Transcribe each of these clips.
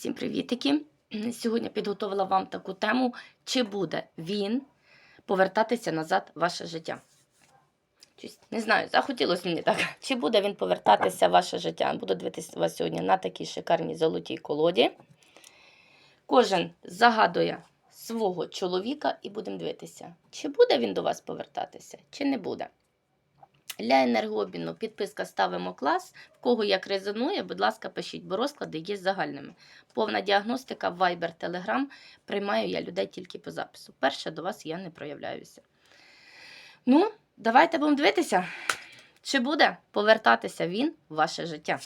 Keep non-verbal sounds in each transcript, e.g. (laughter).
Всім привітики! Сьогодні підготувала вам таку тему, чи буде він повертатися назад в ваше життя. Не знаю, захотілося мені так. Чи буде він повертатися в ваше життя? Буду дивитися вас сьогодні на такій шикарній золотій колоді. Кожен загадує свого чоловіка і будемо дивитися, чи буде він до вас повертатися, чи не буде. Для енергообміну підписка ставимо клас. В кого як резонує, будь ласка, пишіть, бо розклади є загальними. Повна діагностика, Viber, Telegram. Приймаю я людей тільки по запису. Перше до вас я не проявляюся. Ну, давайте будемо дивитися, чи буде повертатися він в ваше життя.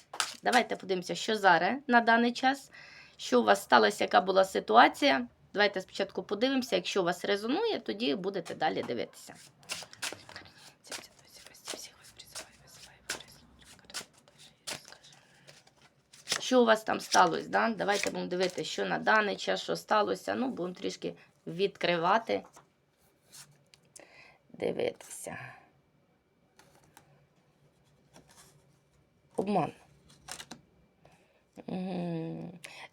Давайте подивимося, що зараз на даний час, що у вас сталося, яка була ситуація. Давайте спочатку подивимося. Якщо у вас резонує, тоді будете далі дивитися. Що у вас там сталося? Да? Давайте будемо дивитися, що на даний час, що сталося. Ну, будемо трішки відкривати. Дивитися. Обман.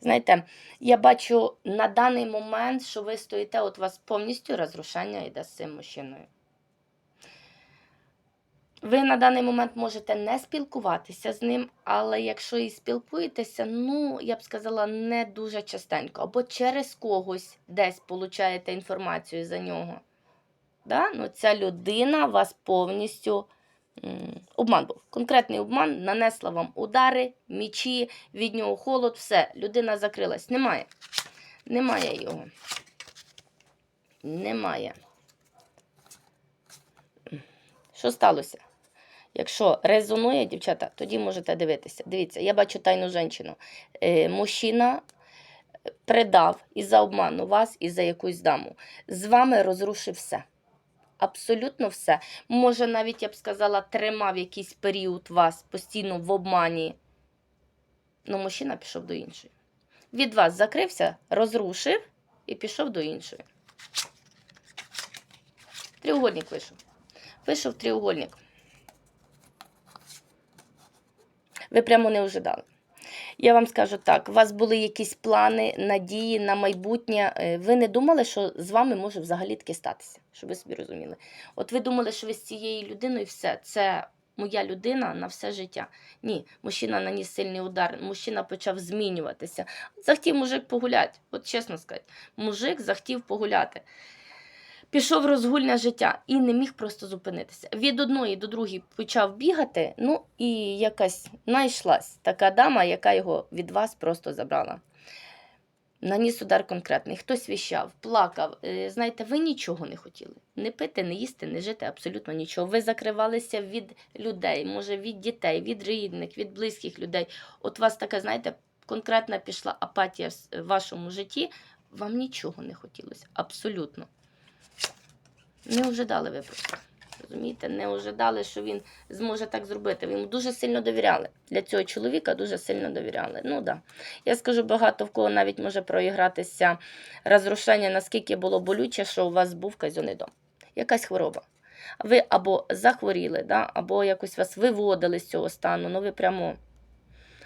Знаєте, я бачу на даний момент, що ви стоїте, от у вас повністю розрушення йде з цим мужчиною. Ви на даний момент можете не спілкуватися з ним, але якщо і спілкуєтеся, ну, я б сказала, не дуже частенько. Або через когось десь получаєте інформацію за нього. Да? Ну, ця людина вас повністю обман був. Конкретний обман нанесла вам удари, мічі, від нього холод, все. Людина закрилась. Немає. Немає його. Немає. Що сталося? Якщо резонує, дівчата, тоді можете дивитися. Дивіться, я бачу тайну жінку. Е, мужчина предав із-за обману вас і за якусь даму. З вами розрушив все. Абсолютно все. Може, навіть я б сказала, тримав якийсь період вас постійно в обмані. Ну, мужчина пішов до іншої. Від вас закрився, розрушив і пішов до іншої. Треугольник вийшов. Вийшов треугольник. Ви прямо не ожидали. Я вам скажу так: у вас були якісь плани, надії на майбутнє. Е, Ви не думали, що з вами може взагалі таке статися, щоб ви собі розуміли. От ви думали, що ви з цією людиною все, це моя людина на все життя. Ні, мужчина наніс сильний удар, мужчина почав змінюватися. Захотів мужик погуляти, от чесно сказати, мужик захотів погуляти. Пішов розгульне життя і не міг просто зупинитися. Від одної до другої почав бігати, ну і якась знайшлась така дама, яка його від вас просто забрала. Наніс удар конкретний, хтось віщав, плакав. Е, Знаєте, ви нічого не хотіли. Не пити, не їсти, не жити, абсолютно нічого. Ви закривалися від людей, може, від дітей, від рідних, від близьких людей. От вас така, знаєте, конкретна пішла апатія в вашому житті, вам нічого не хотілося. Абсолютно. Не ожидали ви просто. Розумієте, не ожидали, що він зможе так зробити. Ви йому дуже сильно довіряли. Для цього чоловіка дуже сильно довіряли. Ну да. Я скажу, багато в кого навіть може проігратися розрушення, наскільки було болюче, що у вас був казьоний дом. Якась хвороба. Ви або захворіли, да, або якось вас виводили з цього стану. Ну ви прямо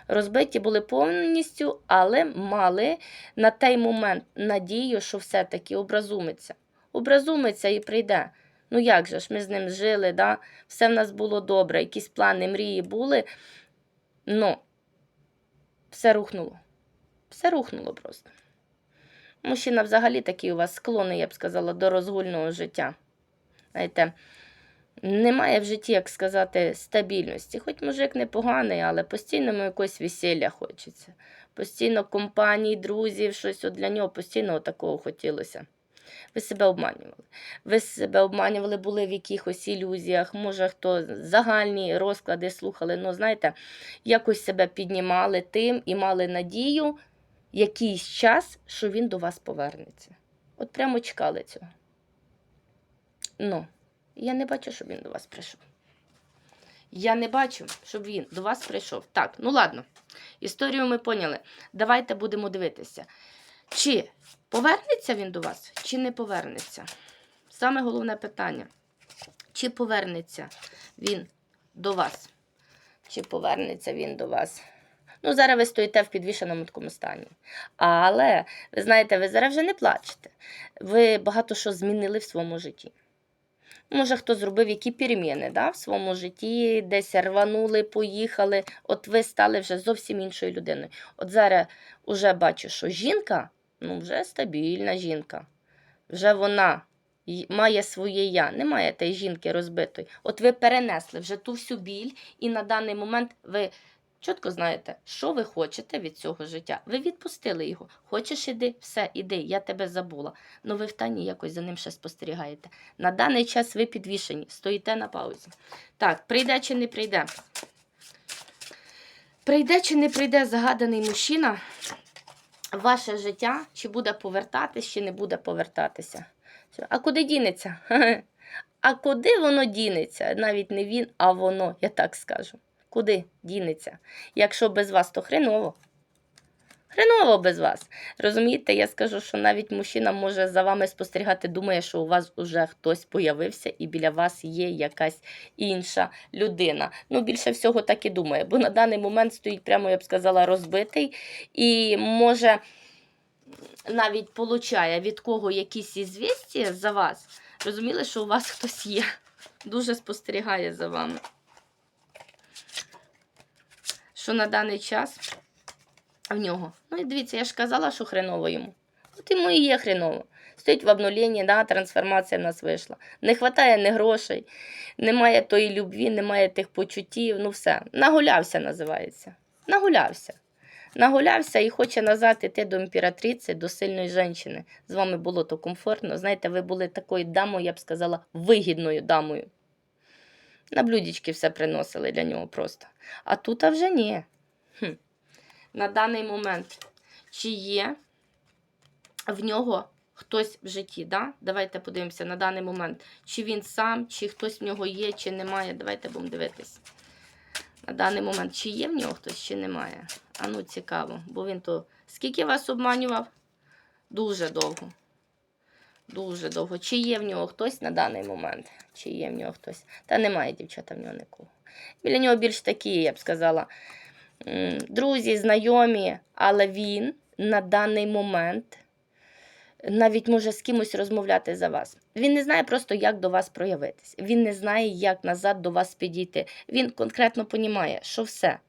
розбиті були повністю, але мали на той момент надію, що все-таки образумиться образумиться і прийде. Ну як же ж, ми з ним жили, да? все в нас було добре, якісь плани, мрії були. Ну, все рухнуло. Все рухнуло просто. Мужчина взагалі такий у вас склонний, я б сказала, до розгульного життя. Знаєте, немає в житті, як сказати, стабільності. Хоч мужик непоганий, але постійно йому якось весілля хочеться. Постійно компанії, друзів, щось от для нього постійно такого хотілося. Ви себе обманювали. Ви себе обманювали, були в якихось ілюзіях, може, хто загальні розклади слухали, ну, знаєте, якось себе піднімали тим і мали надію якийсь час, що він до вас повернеться. От прямо чекали цього. Ну, я не бачу, щоб він до вас прийшов. Я не бачу, щоб він до вас прийшов. Так, ну ладно. Історію ми поняли. Давайте будемо дивитися. Чи повернеться він до вас, чи не повернеться? Саме головне питання. Чи повернеться він до вас? Чи повернеться він до вас? Ну, зараз ви стоїте в підвішеному такому стані. Але, ви знаєте, ви зараз вже не плачете. Ви багато що змінили в своєму житті. Може, хто зробив які переміни да, в своєму житті, десь рванули, поїхали. От ви стали вже зовсім іншою людиною. От зараз уже бачу, що жінка ну, вже стабільна жінка. Вже вона має своє я, немає тієї жінки розбитої. От ви перенесли вже ту всю біль, і на даний момент ви чітко знаєте, що ви хочете від цього життя. Ви відпустили його. Хочеш іди, все, іди, я тебе забула. Ну ви в тані якось за ним ще спостерігаєте. На даний час ви підвішені, стоїте на паузі. Так, прийде чи не прийде? Прийде чи не прийде загаданий мужчина ваше життя, чи буде повертатись, чи не буде повертатися. А куди дінеться? (laughs) А куди воно дінеться? Навіть не він, а воно, я так скажу. Куди дінеться? Якщо без вас, то хреново. Хреново без вас. Розумієте, я скажу, що навіть мужчина може за вами спостерігати, думає, що у вас уже хтось появився і біля вас є якась інша людина. Ну, більше всього так і думає, бо на даний момент стоїть прямо, я б сказала, розбитий і може навіть получає від кого якісь ізвісті за вас. Розуміли, що у вас хтось є. Дуже спостерігає за вами. Що на даний час в нього. Ну і дивіться, я ж казала, що хреново йому. От йому і є хреново. Стоїть в обнуленні, да, трансформація в нас вийшла. Не вистачає ні грошей, немає тої любві, немає тих почуттів. Ну все. Нагулявся називається. Нагулявся. Нагулявся і хоче назад іти до імператриці, до сильної жінки. З вами було то комфортно. Знаєте, ви були такою дамою, я б сказала, вигідною дамою. На блюдечки все приносили для нього просто. А тут а вже ні. Хм. На даний момент, чи є в нього хтось в житті? Да? Давайте подивимося на даний момент. Чи він сам, чи хтось в нього є, чи немає. Давайте будемо дивитись. На даний момент, чи є в нього хтось, чи немає. А ну цікаво, бо він то скільки вас обманював? Дуже довго. Дуже довго. Чи є в нього хтось на даний момент? Чи є в нього хтось? Та немає дівчата в нього нікого. Біля нього більш такі, я б сказала, друзі, знайомі, але він на даний момент навіть може з кимось розмовляти за вас. Він не знає просто, як до вас проявитись. Він не знає, як назад до вас підійти. Він конкретно понімає, що все.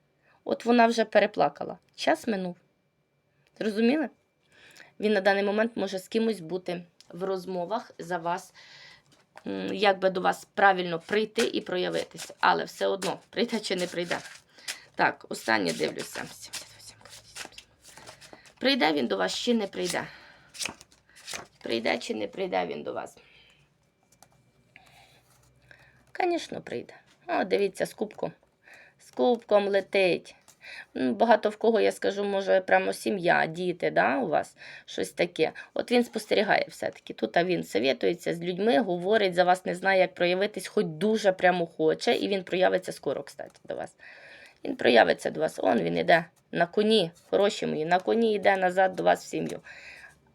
От вона вже переплакала. Час минув. Зрозуміли? Він на даний момент може з кимось бути в розмовах за вас, як би до вас правильно прийти і проявитися. Але все одно, прийде чи не прийде. Так, останнє дивлюся. Прийде він до вас чи не прийде? Прийде чи не прийде він до вас? Звісно, прийде. О, дивіться, з кубком. З кубком летить. Багато в кого, я скажу, може, прямо сім'я, діти, да, у вас щось таке. От він спостерігає все-таки. Тут а він совєтується з людьми, говорить, за вас не знає, як проявитись, хоч дуже прямо хоче, і він проявиться скоро, кстати, до вас. Він проявиться до вас. Он він іде на коні, хороші мої, на коні йде назад до вас в сім'ю.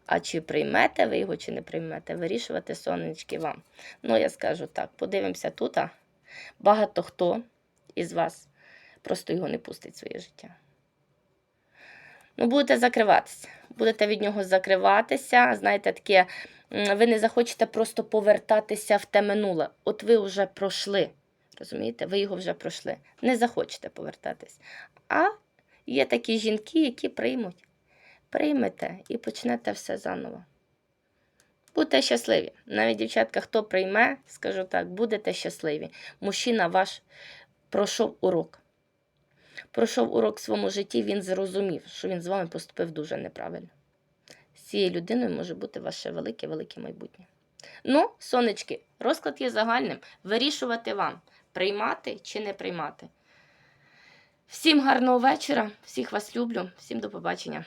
А чи приймете ви його, чи не приймете, вирішувати сонечки вам. Ну, я скажу так, подивимося тут. а Багато хто із вас просто його не пустить в своє життя. Ну, будете закриватися. Будете від нього закриватися. Знаєте, таке, ви не захочете просто повертатися в те минуле. От ви вже пройшли. Розумієте, ви його вже пройшли. Не захочете повертатись. А є такі жінки, які приймуть. Приймете і почнете все заново. Будьте щасливі. Навіть дівчатка, хто прийме, скажу так, будете щасливі. Мужчина ваш пройшов урок. Пройшов урок в своєму житті, він зрозумів, що він з вами поступив дуже неправильно. З цією людиною може бути ваше велике-велике майбутнє. Ну, сонечки, розклад є загальним. Вирішувати вам, приймати чи не приймати. Всім гарного вечора, всіх вас люблю, всім до побачення.